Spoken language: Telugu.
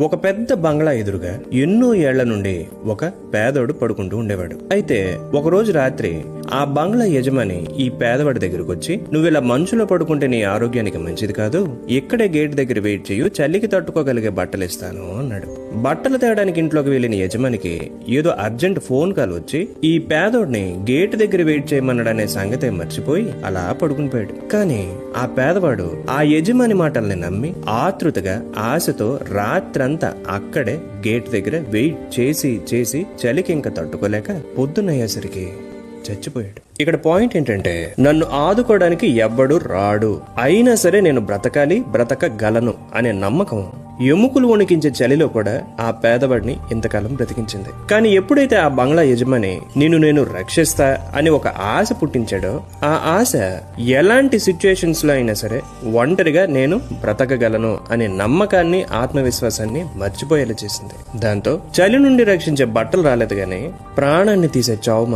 ఒక పెద్ద బంగ్లా ఎదురుగా ఎన్నో ఏళ్ళ నుండి ఒక పేదోడు పడుకుంటూ ఉండేవాడు. అయితే ఒక రోజు రాత్రి ఆ బంగ్లా యజమాని ఈ పేదవాడి దగ్గరకు వచ్చి నువ్వు ఇలా మంచులో పడుకుంటే నీ ఆరోగ్యానికి మంచిది కాదు ఇక్కడే గేట్ దగ్గర వెయిట్ చేయు చలికి తట్టుకోగలిగే బట్టలు ఇస్తాను అన్నాడు. బట్టలు తేయడానికి ఇంట్లోకి వెళ్ళిన యజమానికి ఏదో అర్జెంట్ ఫోన్ కాల్ వచ్చి ఈ పేదోడిని గేట్ దగ్గర వెయిట్ చేయమన్నాడనే సంగతే మర్చిపోయి అలా పడుకుని పోయాడు. కానీ ఆ పేదవాడు ఆ యజమాని మాటల్ని నమ్మి ఆతృతగా ఆశతో వాళ్ళంతా అక్కడే గేట్ దగ్గర వెయిట్ చేసి చేసి చలికి ఇంకా తట్టుకోలేక పొద్దునయ్యేసరికి చచ్చిపోయాడు. ఇక్కడ పాయింట్ ఏంటంటే నన్ను ఆదుకోవడానికి ఎవ్వడు రాడు. అయినా సరే నేను బ్రతకాలి బ్రతకగలను అనే నమ్మకం ఎముకలు వణికించే చలిలో కూడా ఆ పేదవాడిని ఇంతకాలం బ్రతికించింది. కానీ ఎప్పుడైతే ఆ బంగ్లా యజమాని నిన్ను నేను రక్షిస్తా అని ఒక ఆశ పుట్టించాడో ఆ ఆశ ఎలాంటి సిచ్యుయేషన్స్లో అయినా సరే ఒంటరిగా నేను బ్రతకగలను అనే నమ్మకాన్ని ఆత్మవిశ్వాసాన్ని మర్చిపోయేలా చేసింది. దాంతో చలి నుండి రక్షించే బట్టలు రాలేదు గాని ప్రాణాన్ని తీసే చావు